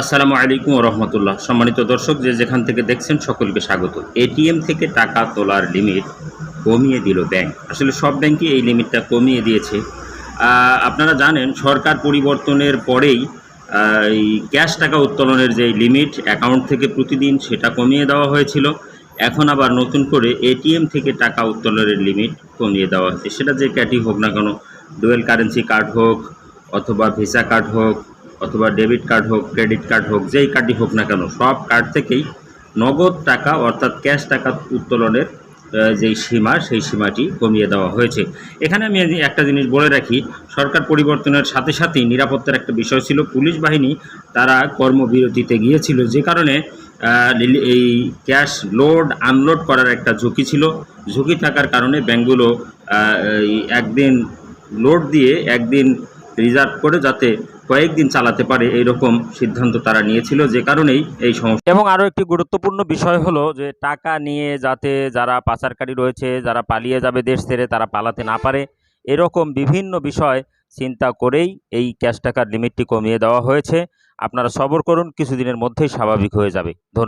আসসালামু আলাইকুম রহমতুল্লাহ। সম্মানিত দর্শক, যে যেখান থেকে দেখছেন সকলকে স্বাগত। এটিএম থেকে টাকা তোলার লিমিট কমিয়ে দিল ব্যাংক। আসলে সব ব্যাংকই এই লিমিটটা কমিয়ে দিয়েছে। আপনারা জানেন, সরকার পরিবর্তনের পরেই এই ক্যাশ টাকা উত্তোলনের যে লিমিট, অ্যাকাউন্ট থেকে প্রতিদিন সেটা কমিয়ে দেওয়া হয়েছিল। এখন আবার নতুন করে এটিএম থেকে টাকা উত্তোলনের লিমিট কমিয়ে দেওয়া হয়েছে। সেটা যে ক্যাটি হোক না কেন, ডুয়েল কারেন্সি কার্ড হোক অথবা ভিসা কার্ড হোক অথবা ডেবিট কার্ড হোক, ক্রেডিট কার্ড হোক, যেই কার্ডই হোক না কেন, সব কার্ড থেকেই নগদ টাকা অর্থাৎ ক্যাশ টাকা উত্তোলনের যেই সীমা, সেই সীমাটি কমিয়ে দেওয়া হয়েছে। এখানে আমি একটা জিনিস বলে রাখি, সরকার পরিবর্তনের সাথে সাথেই নিরাপত্তার একটা বিষয় ছিল। পুলিশ বাহিনী, তারা কর্মবিরতিতে গিয়েছিল, যে কারণে এই ক্যাশ লোড, আনলোড করার একটা ঝুঁকি ছিল। ঝুঁকি থাকার কারণে ব্যাঙ্কগুলো একদিন লোড দিয়ে একদিন রিজার্ভ করে যাতে কয়েকদিন চালাতে পারে এইরকম সিদ্ধান্ত তারা নিয়েছিল যে কারণেই এই সমস্যা। এবং আরও একটি গুরুত্বপূর্ণ বিষয় হলো যে টাকা নিয়ে যাতে যারা পাচারকারী রয়েছে, যারা পালিয়ে যাবে দেশ ছেড়ে, তারা পালাতে না পারে, এরকম বিভিন্ন বিষয় চিন্তা করেই এই ক্যাশ টাকার লিমিটটি কমিয়ে দেওয়া হয়েছে। আপনারা সবর করুন, কিছুদিনের মধ্যেই স্বাভাবিক হয়ে যাবে। ধন্যবাদ।